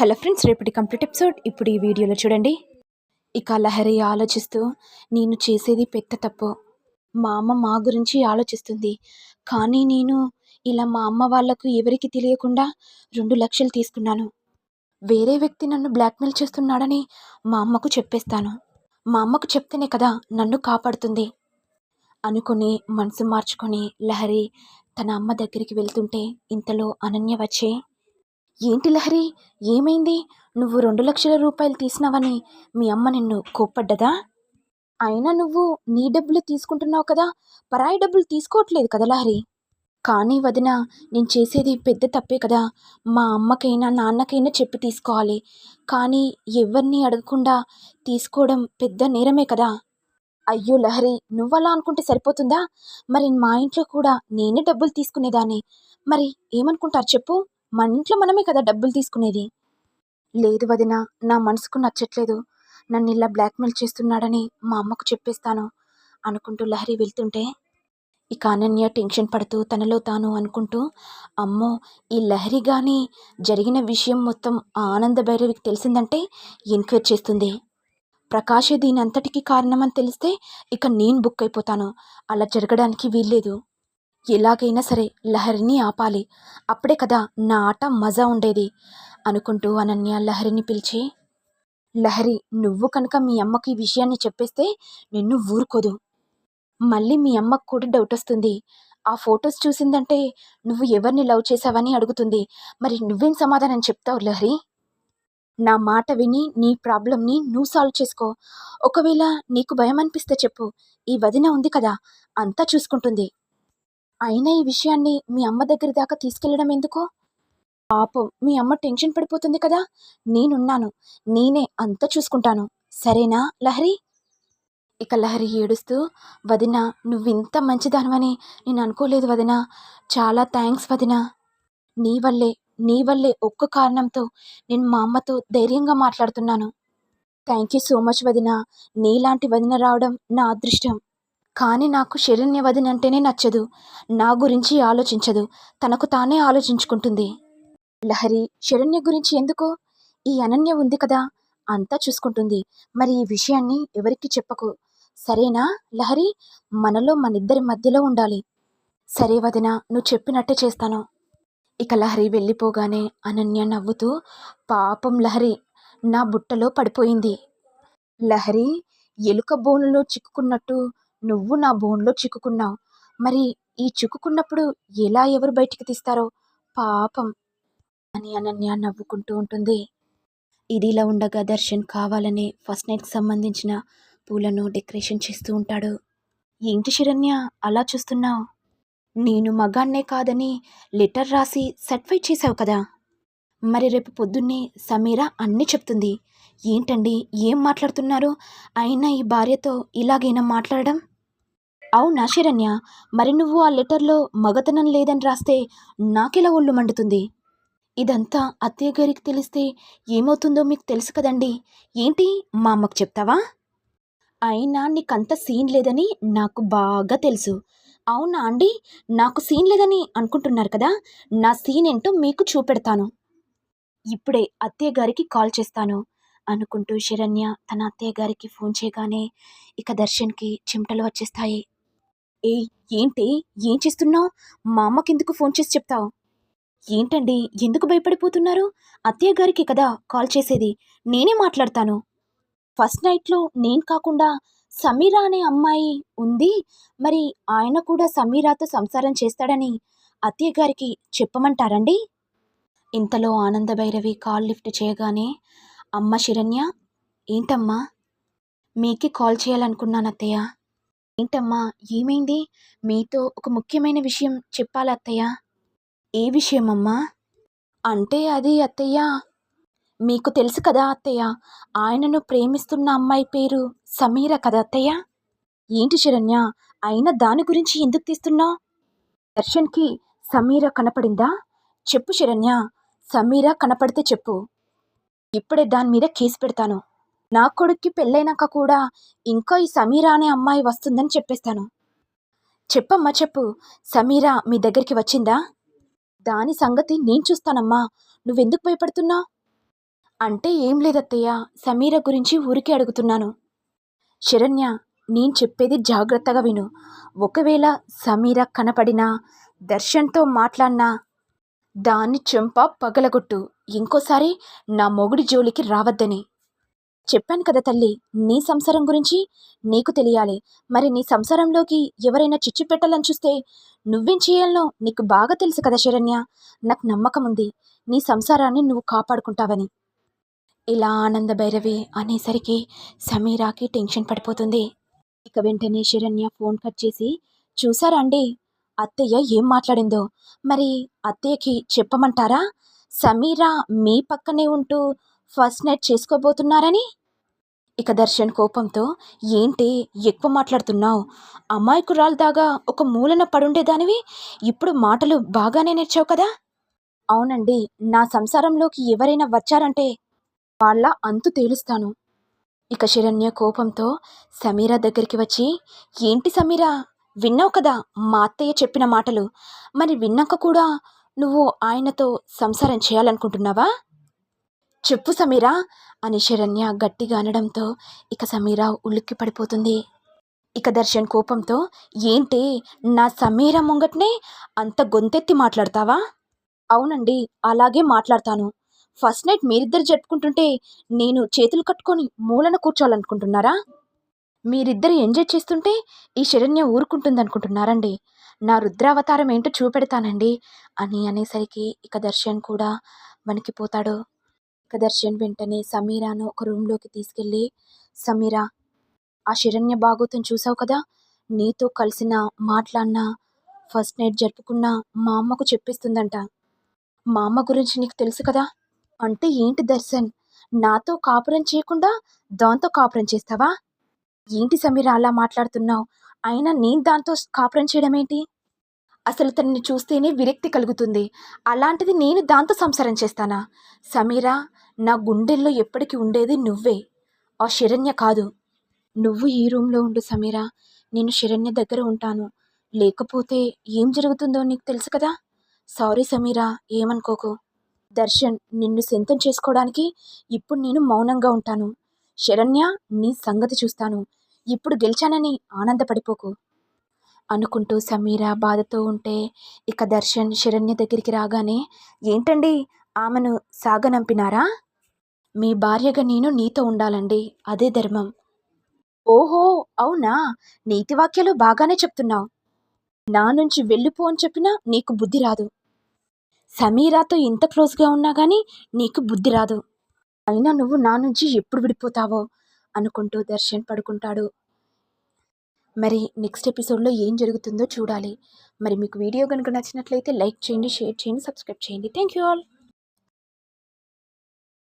Hello friends రేపటి complete episode. ఇప్పుడు ఈ వీడియోలో చూడండి. ఇక లహరి ఆలోచిస్తూ నేను చేసేది పెద్ద తప్పు. మా అమ్మ మా గురించి ఆలోచిస్తుంది. కానీ నేను ఇలా మా అమ్మ వాళ్ళకు ఎవరికి తెలియకుండా రెండు లక్షలు తీసుకున్నాను. వేరే వ్యక్తి నన్ను బ్లాక్మెయిల్ చేస్తున్నాడని మా అమ్మకు చెప్పేస్తాను. మా అమ్మకు చెప్తేనే కదా నన్ను కాపాడుతుంది. అనుకుని మనసు మార్చుకొని లహరి తన అమ్మ దగ్గరికి వెళ్తుంటే ఇంతలో అనన్య వచ్చే ఏంటి లహరి? ఏమైంది? నువ్వు రెండు లక్షల రూపాయలు తీసినావని మీ అమ్మ నిన్ను కోప్పడ్డదా? అయినా నువ్వు నీ డబ్బులు తీసుకుంటున్నావు కదా పరాయి డబ్బులు తీసుకోవట్లేదు కదా లహరి? కానీ వదిన నేను చేసేది పెద్ద తప్పే కదా. మా అమ్మకైనా నాన్నకైనా చెప్పి తీసుకోవాలి. కానీ ఎవరిని అడగకుండా తీసుకోవడం పెద్ద నేరమే కదా. అయ్యో లహరి నువ్వలా అనుకుంటే సరిపోతుందా? మరి మా ఇంట్లో కూడా నేనే డబ్బులు తీసుకునేదాన్ని. మరి ఏమనుకుంటారు చెప్పు. మన ఇంట్లో మనమే కదా డబ్బులు తీసుకునేది. లేదు వదిన నా మనసుకు నచ్చట్లేదు. నన్ను ఇలా బ్లాక్మెయిల్ చేస్తున్నాడని మా అమ్మకు చెప్పేస్తాను అనుకుంటూ లహరి వెళ్తుంటే ఇక అనన్య టెన్షన్ పడుతూ తనలో తాను అనుకుంటూ అమ్మో ఈ లహరి కానీ జరిగిన విషయం మొత్తం ఆ ఆనంద భైరవికి తెలిసిందంటే ఎంక్వైర్ చేస్తుంది. ప్రకాష్ దీని అంతటికి కారణమని తెలిస్తే ఇక నేను బుక్ అయిపోతాను. అలా జరగడానికి వీల్లేదు. ఎలాగైనా సరే లహరిని ఆపాలి. అప్పుడే కదా నా ఆట మజా ఉండేది అనుకుంటూ అనన్య లహరిని పిలిచి లహరి నువ్వు కనుక మీ అమ్మకి ఈ విషయాన్ని చెప్పేస్తే నిన్ను ఊరుకోదు. మళ్ళీ మీ అమ్మకు కూడా డౌట్ వస్తుంది. ఆ ఫొటోస్ చూసిందంటే నువ్వు ఎవరిని లవ్ చేసావని అడుగుతుంది. మరి నువ్వేం సమాధానం చెప్తావు లహరి? నా మాట విని నీ ప్రాబ్లంని నువ్వు సాల్వ్ చేసుకో. ఒకవేళ నీకు భయం అనిపిస్తే చెప్పు. ఈ వదిన ఉంది కదా అంతా చూసుకుంటుంది. అయినా ఈ విషయాన్ని మీ అమ్మ దగ్గర దాకా తీసుకెళ్ళడం ఎందుకో? పాపం మీ అమ్మ టెన్షన్ పడిపోతుంది కదా? నేనున్నాను. నేనే అంతా చూసుకుంటాను. సరేనా లహరి? ఇక లహరి ఏడుస్తూ వదిన నువ్వింత మంచిదానివని నేను అనుకోలేదు వదిన. చాలా థ్యాంక్స్ వదిన. నీ వల్లే నీ వల్లే ఒక్క కారణంతో నేను మా అమ్మతో ధైర్యంగా మాట్లాడుతున్నాను. థ్యాంక్ యూ సో మచ్ వదిన. నీలాంటి వదిన రావడం నా అదృష్టం. కానీ నాకు శరణ్య వదిన అంటేనే నచ్చదు. నా గురించి ఆలోచించదు. తనకు తానే ఆలోచించుకుంటుంది. లహరి శరణ్య గురించి ఎందుకు? ఈ అనన్య ఉంది కదా? అంతా చూసుకుంటుంది. మరి ఈ విషయాన్ని ఎవరికి చెప్పకు. సరేనా లహరి? మనలో మనిద్దరి మధ్యలో ఉండాలి. సరే వదిన నువ్వు చెప్పినట్టే చేస్తాను. ఇక లహరి వెళ్ళిపోగానే అనన్య నవ్వుతూ పాపం లహరి నా బుట్టలో పడిపోయింది. లహరి ఎలుక బోనులో చిక్కుకున్నట్టు నువ్వు నా బోన్లో చిక్కుకున్నావు మరి ఈ చిక్కుకున్నప్పుడు ఎలా ఎవరు బయటికి తీస్తారో? పాపం. అని అనన్య నవ్వుకుంటూ ఉంటుంది. ఇదిలా ఉండగా దర్శన్ కావాలని ఫస్ట్ నైట్కి సంబంధించిన పూలను డెకరేషన్ చేస్తూ ఉంటాడు. ఏంటి శరణ్య అలా చూస్తున్నావు? నేను మగాన్నే కాదని లెటర్ రాసి సర్టిఫై చేశావు కదా? మరి రేపు పొద్దున్నే సమీరా అన్నీ చెప్తుంది. ఏంటండి ఏం మాట్లాడుతున్నారు? అయినా ఈ భార్యతో ఇలాగైనా మాట్లాడడం? అవునా శరణ్య? మరి నువ్వు ఆ లెటర్లో మగతనం లేదని రాస్తే నాకెలా ఒళ్ళు మండుతుంది? ఇదంతా అత్తయ్య గారికి తెలిస్తే ఏమవుతుందో మీకు తెలుసు కదండి. ఏంటి? మా అమ్మకు చెప్తావా? అయినా నీకంత సీన్ లేదని నాకు బాగా తెలుసు. అవునా అండి? నాకు సీన్ లేదని అనుకుంటున్నారు కదా? నా సీన్ ఏంటో మీకు చూపెడతాను. ఇప్పుడే అత్తయ్య గారికి కాల్ చేస్తాను అనుకుంటూ శరణ్య తన అత్తయ్య గారికి ఫోన్ చేయగానే ఇక దర్శన్కి చెమటలు వచ్చేస్తాయి. ఏయ్ ఏంటి? ఏం చేస్తున్నావు? మా అమ్మకెందుకు ఫోన్ చేసి చెప్తావు? ఏంటండి? ఎందుకు భయపడిపోతున్నారు? అత్తయ్య గారికి కదా కాల్ చేసేది. నేనే మాట్లాడతాను. ఫస్ట్ నైట్లో నేను కాకుండా సమీరా అనే అమ్మాయి ఉంది. మరి ఆయన కూడా సమీరాతో సంసారం చేస్తాడని అత్తయ్య గారికి చెప్పమంటారండి? ఇంతలో ఆనంద భైరవి కాల్ లిఫ్ట్ చేయగానే అమ్మ శరణ్య ఏంటమ్మా? మీకే కాల్ చేయాలనుకున్నాను అత్తయ్య ఏంటమ్మా ఏమైంది? మీతో ఒక ముఖ్యమైన విషయం చెప్పాలి అత్తయ్య. ఏ విషయం అమ్మా అంటే అది అత్తయ్య మీకు తెలుసు కదా అత్తయ్య ఆయనను ప్రేమిస్తున్న అమ్మాయి పేరు సమీర కదా అత్తయ్య? ఏంటి శరణ్య అయినా దాని గురించి ఎందుకు తీస్తున్నావు? దర్శన్కి సమీర కనపడిందా? చెప్పు శరణ్య సమీర కనపడితే చెప్పు. ఇప్పుడే దాని మీద కేసు పెడతాను. నా కొడుక్కి పెళ్ళైనాక కూడా ఇంకా ఈ సమీరా అనే అమ్మాయి వస్తుందని చెప్పేస్తాను. చెప్పమ్మా చెప్పు సమీరా మీ దగ్గరికి వచ్చిందా? దాని సంగతి నేను చూస్తానమ్మా నువ్వెందుకు భయపడుతున్నావు అంటే ఏం లేదత్తయ్య సమీర గురించి ఊరికే అడుగుతున్నాను. శరణ్య నేను చెప్పేది జాగ్రత్తగా విను. ఒకవేళ సమీర కనపడినా దర్శన్తో మాట్లాడినా దాన్ని చెంప పగలగొట్టు. ఇంకోసారి నా మొగుడి జోలికి రావద్దని. చెప్పాను కదా తల్లి నీ సంసారం గురించి నీకు తెలియాలి. మరి నీ సంసారంలోకి ఎవరైనా చిచ్చు పెట్టాలని చూస్తే నువ్వేం చేయాలనో నీకు బాగా తెలుసు కదా శరణ్య. నాకు నమ్మకం ఉంది. నీ సంసారాన్ని నువ్వు కాపాడుకుంటావని. ఇలా ఆనంద భైరవి అనేసరికి సమీరాకి టెన్షన్ పడిపోతుంది. ఇక వెంటనే శరణ్య ఫోన్ కట్ చేసి చూసారా అండి అత్తయ్య ఏం మాట్లాడిందో? మరి అత్తయ్యకి చెప్పమంటారా? సమీరా మీ పక్కనే ఉంటూ ఫస్ట్ నైట్ చేసుకోబోతున్నారని? ఇక దర్శన్ కోపంతో ఏంటి ఎక్కువ మాట్లాడుతున్నావు? అమాయకురాలు దాగా ఒక మూలన పడుండేదానివి? ఇప్పుడు మాటలు బాగానే నేర్చావు కదా? అవునండి నా సంసారంలోకి ఎవరైనా వచ్చారంటే వాళ్ళ అంతు తేలుస్తాను. ఇక శరణ్య కోపంతో సమీరా దగ్గరికి వచ్చి ఏంటి సమీరా? విన్నావు కదా మా అత్తయ్య చెప్పిన మాటలు? మరి విన్నాక కూడా నువ్వు ఆయనతో సంసారం చేయాలనుకుంటున్నావా? చెప్పు సమీరా అని శరణ్య గట్టిగా అనడంతో ఇక సమీర ఉలిక్కి పడిపోతుంది. ఇక దర్శన్ కోపంతో ఏంటి నా సమీర ముంగట్నే అంత గొంతెత్తి మాట్లాడతావా? అవునండి అలాగే మాట్లాడతాను. ఫస్ట్ నైట్ మీరిద్దరు జరుపుకుంటుంటే నేను చేతులు కట్టుకొని మూలన కూర్చోవాలనుకుంటున్నారా? మీరిద్దరు ఎంజాయ్ చేస్తుంటే ఈ శరణ్య ఊరుకుంటుంది అనుకుంటున్నారండి నా రుద్రావతారం ఏంటో చూపెడతానండి అని అనేసరికి ఇక దర్శన్ కూడా వణికిపోతాడు. ఇక దర్శన్ వెంటనే సమీరాను ఒక రూమ్లోకి తీసుకెళ్ళి సమీరా ఆ శరణ్య బాగోతం చూసావు కదా? నీతో కలిసిన మాట్లాడిన ఫస్ట్ నైట్ జరుపుకున్న మా అమ్మకు చెప్పిస్తుందంట. మా అమ్మ గురించి నీకు తెలుసు కదా? అంటే ఏంటి దర్శన్? నాతో కాపురం చేయకుండా దాంతో కాపురం చేస్తావా? ఏంటి సమీర అలా మాట్లాడుతున్నావు? అయినా నేను దాంతో కాపురం చేయడం ఏంటి అసలు తనని చూస్తేనే విరక్తి కలుగుతుంది. అలాంటిది నేను దాంతో సంసారం చేస్తానా? సమీరా నా గుండెల్లో ఎప్పటికీ ఉండేది నువ్వే. ఆ శరణ్య కాదు. నువ్వు ఈ రూమ్లో ఉండు సమీరా. నేను శరణ్య దగ్గర ఉంటాను. లేకపోతే ఏం జరుగుతుందో నీకు తెలుసు కదా? సారీ సమీరా ఏమనుకోకు. దర్శన్ నిన్ను సొంతం చేసుకోవడానికి ఇప్పుడు నేను మౌనంగా ఉంటాను. శరణ్య నీ సంగతి చూస్తాను. ఇప్పుడు గెలిచానని ఆనందపడిపోకు. అనుకుంటూ సమీర బాధతో ఉంటే ఇక దర్శన్ శరణ్య దగ్గరికి రాగానే ఏంటండి? ఆమెను సాగనంపినారా? మీ భార్యగా నేను నీతో ఉండాలండి. అదే ధర్మం. ఓహో! అవునా? నీతి వాక్యాలు బాగానే చెప్తున్నావు. నా నుంచి వెళ్ళిపో అని చెప్పినా నీకు బుద్ధి రాదు. సమీరాతో ఇంత క్లోజ్గా ఉన్నా కానీ నీకు బుద్ధి రాదు. అయినా నువ్వు నా నుంచి ఎప్పుడు విడిపోతావో? అనుకుంటూ దర్శన్ పడుకుంటాడు. మరి నెక్స్ట్ ఎపిసోడ్లో ఏం జరుగుతుందో చూడాలి. మరి మీకు వీడియో కనుక నచ్చినట్లయితే లైక్ చేయండి షేర్ చేయండి సబ్స్క్రైబ్ చేయండి. Thank you all